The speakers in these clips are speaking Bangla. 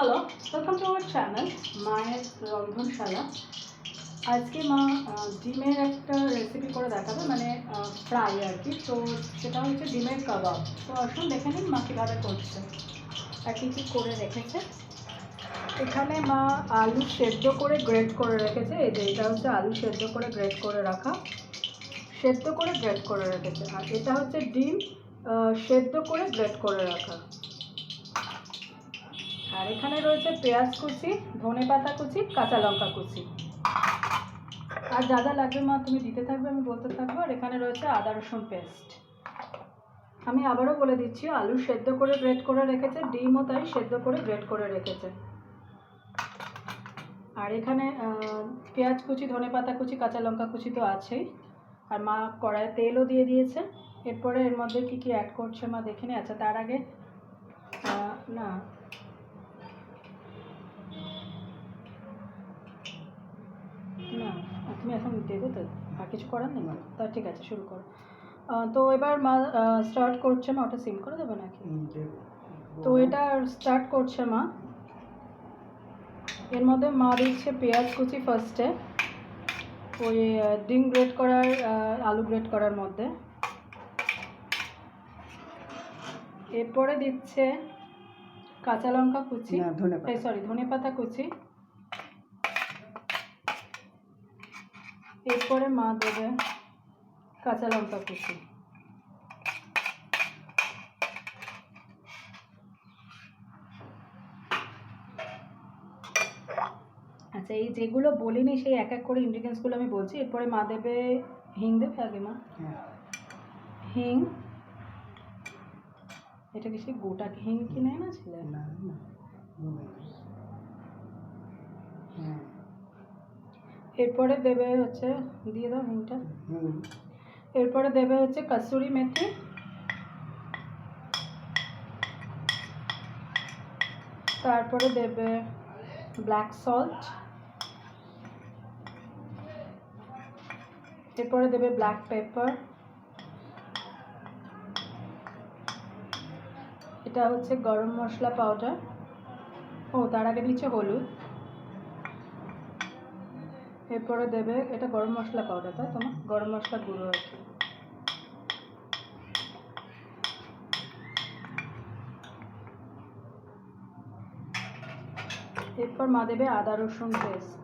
Hello welcome to our channel মায়ের রন্ধনশালা আজকে মা ডিমের একটা রেসিপি করে দেখাবে মানে ফ্রাই আর কি তো সেটা হচ্ছে ডিমের কাবাব। তো আসুন দেখে নিন মা কীভাবে করছে। আর কী কী করে রেখেছে। এখানে মা আলু সেদ্ধ করে গ্রেট করে রেখেছে। এই যে, এটা হচ্ছে আলু সেদ্ধ করে গ্রেট করে রাখা। সেদ্ধ করে গ্রেট করে রেখেছে। আর এটা হচ্ছে ডিম সেদ্ধ করে গ্রেট করে রাখা। এখানে রয়েছে পেঁয়াজ কুচি, ধনে পাতা কুচি, কাঁচা লঙ্কা কুচি। আর যা যা লাগবে মা, তুমি দিতে থাকবে, আমি বলতে থাকব। আর এখানে রয়েছে আদা রসুন পেস্ট। আমি আবারও বলে দিচ্ছি, আলু সেদ্ধ করে গ্রেট করে রেখেছে, ডিমও তাই সেদ্ধ করে গ্রেট করে রেখেছে। আর এখানে পেঁয়াজ কুচি, ধনে পাতা কুচি, কাঁচা লঙ্কা কুচি তো আছেই। আর মা কড়াইয়ে তেলও দিয়ে দিয়েছে। এরপরে এর মধ্যে কী কী অ্যাড করছে মা, দেখে নি। আচ্ছা তার আগে না তুমি এখন দেবে তো আর কিছু করার নেই তা ঠিক আছে শুরু করো। তো এবার মা স্টার্ট করছে মা ওটা সিম করে দেবে নাকি? তো এটা স্টার্ট করছে মা। এর মধ্যে মা দিচ্ছে পেঁয়াজ কুচি ফার্স্টে ওই ডিম গ্রেট করার আলু গ্রেট করার মধ্যে। এরপরে দিচ্ছে কাঁচা লঙ্কা কুচি। সরি ধনে পাতা কুচি। এরপরে মা দেবে কাঁচা লঙ্কা কুচি। আচ্ছা এই যেগুলো বলিনি সেই এক এক করে ইনগ্রিডিয়েন্টসগুলো আমি বলছি। এরপরে মা দেবে হিং দেবে? আগে মা। হ্যাঁ। হিং। এটা কি সেই গোটা হিং কিনে এনেছিলে না, না, না। হ্যাঁ, এরপরে দেবে হচ্ছে দিয়ে দাও হিংটা এরপরে দেবে হচ্ছে কসুরি মেথি। তারপরে দেবে ব্ল্যাক সল্ট এরপরে দেবে ব্ল্যাক পেপার এটা হচ্ছে গরম মশলা পাউডার ও তার আগে দিচ্ছে হলুদ। এরপরে দেবে এটা গরম মশলা পাউডার তাই তোমার গরম মশলা গুঁড়ো আর কি। এরপর মা দেবে আদা রসুন পেস্ট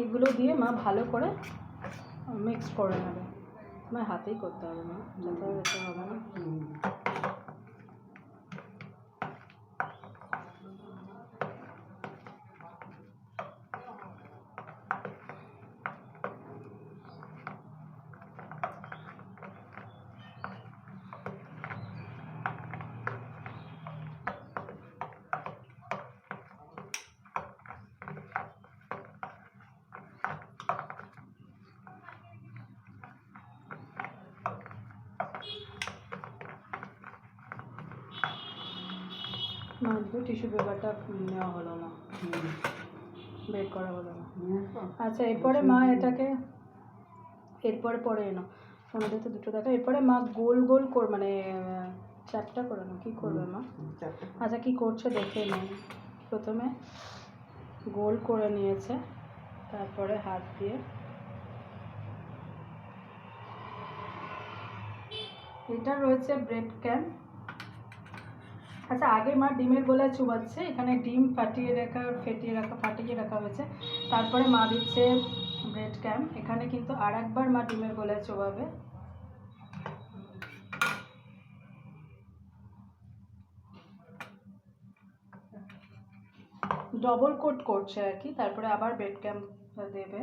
এগুলো দিয়ে মা ভালো করে মিক্স করে নেবে। আমার হাতেই করতে হবে মা, যাতে হবে না। মা টিস্যু পেপারটা নেওয়া হলো না। বের করা হলো না। আচ্ছা এরপরে মা এটাকে, এরপরে পরে এনো। আমাদের তো দুটো দেখা। এরপরে মা গোল গোল কর মানে চারটা করে না কী করবে মা? আচ্ছা কি করছে দেখে নিন প্রথমে গোল করে নিয়েছে, তারপরে হাত দিয়ে। এটা রয়েছে ব্রেড ক্যান। আচ্ছা আগে মা ডিমের গোলায় চুবাচ্ছে, এখানে ডিম ফাটিয়ে রাখা, ফেটিয়ে রাখা, ফাটিয়ে রাখা হয়েছে। তারপরে মা দিচ্ছে ব্রেড ক্যাম এখানে কিন্তু আর একবার মা ডিমের গোলায় চোবাবে। ডবল কোট করছে আর কি, তারপরে আবার ব্রেড ক্যাম দেবে।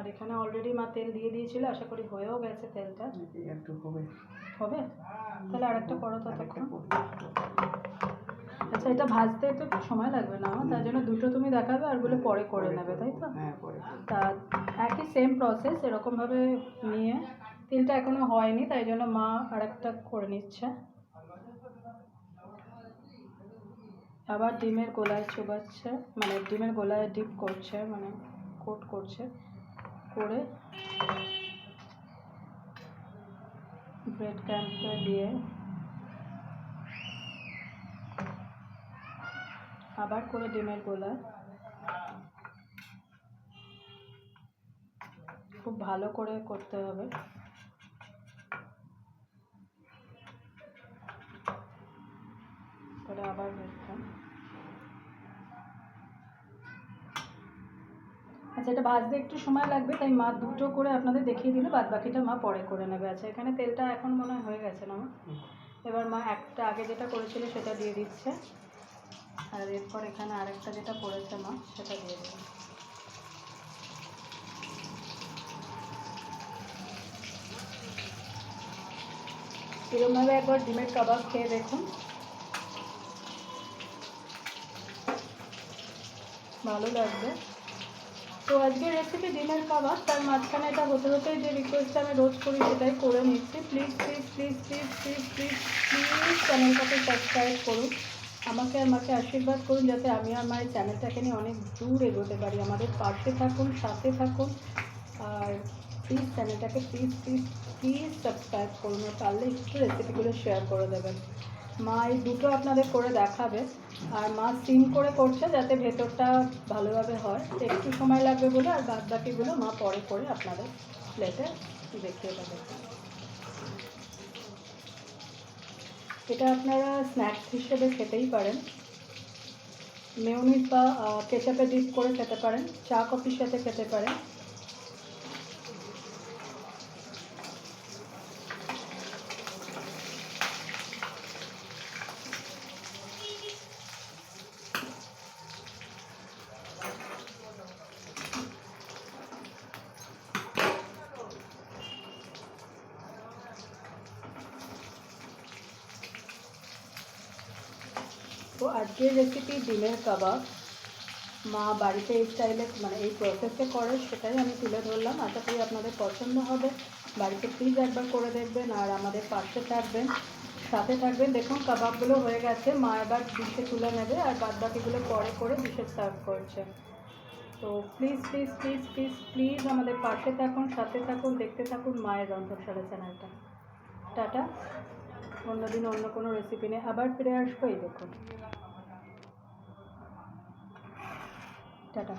আর এখানে অলরেডি মা তেল দিয়ে দিয়েছিল আশা করি হয়েও গেছে তেলটা। একটু হবে। হবে? তাহলে আরেকটা করো ততক্ষণ। আচ্ছা এটা ভাজতে তো সময় লাগবে না আমার তার জন্য দুটো তুমি দেখাবে আরগুলো পরে করে নেবে তাই তো? হ্যাঁ পরে তা একই সেম প্রসেস এরকমভাবে নিয়ে। তিলটা এখনও হয়নি তাই জন্য মা আর একটা করে নিচ্ছে। আবার ডিমের গোলায় চোবাচ্ছে মানে ডিমের গোলায় ডিপ করছে মানে কোট করছে। করে ব্রেড ক্যাম্পটা দিয়ে আবার করে ডিমের গোলা। খুব ভালো করে করতে হবে। করে আবার বেরতাম আচ্ছা এটা ভাজতে একটু সময় লাগবে তাই মা দুটো করে আপনাদের দেখিয়ে দিলে বাদ বাকিটা মা পরে করে নেবে। আচ্ছা এখানে তেলটা এখন মনে হয় হয়ে গেছে না মা? এবার মা একটা আগে যেটা করেছিল সেটা দিয়ে দিচ্ছে। আর এরপর এখানে আরেকটা যেটা করেছে মা সেটা দিয়ে দেবে এরকমভাবে একবার ডিমের কাবাব খেয়ে দেখুন। ভালো লাগবে। তো আজকের রেসিপি ডিমের কাবাব তার মাঝখানে এটা হতে হতেই যে রিকোয়েস্ট আমি রোজ করি সেটাই করে নিচ্ছি। Please please please please please please please চ্যানেলটাকে সাবস্ক্রাইব করুন। আমাকে আমাকে আশীর্বাদ করুন যাতে আমি আমার চ্যানেলটাকে নিয়ে অনেক দূর এগোতে পারি। আমাদের পাশে থাকুন, সাথে থাকুন। আর প্লিজ চ্যানেলটাকে প্লিজ প্লিজ প্লিজ সাবস্ক্রাইব করুন। পারলে একটু রেসিপিগুলো শেয়ার করে দেবেন। মা এই দুটো আপনাদের করে দেখাবে। আর মা স্টিম করে করছে যাতে ভেতরটা ভালোভাবে হয়। একটু সময় লাগবে বলে আর বাদ বাকিগুলো মা পরে করে আপনাদের প্লেটে দেখিয়ে দেবে। এটা আপনারা স্ন্যাক্স হিসেবে খেতেই পারেন। মেয়নিজ বা কেচাপে ডিপ করে খেতে পারেন, চা কফির সাথে খেতে পারেন। তো আজকের রেসিপি ডিমের কাবাব। মা বাড়িতে এই স্টাইলে মানে এই প্রসেসে করে, সেটাই আমি তুলে ধরলাম। আশা করি আপনাদের পছন্দ হবে। বাড়িতে প্লিজ একবার করে দেখবেন আর আমাদের পাশে থাকবেন, সাথে থাকবেন। দেখুন, কাবাবগুলো হয়ে গেছে। মা এবার ডিশে তুলে নেবে আর বাদ বাকিগুলো পরে করে ডিশে সার্ভ করছে। তো please please please please please আমাদের পাশে থাকুন, সাথে থাকুন, দেখতে থাকুন মায়ের রন্ধনশালা চ্যানেলটা। টাটা। অন্যদিন অন্য কোনো রেসিপি নিয়ে আবার ফিরে আসব। এই দেখুন। টাটা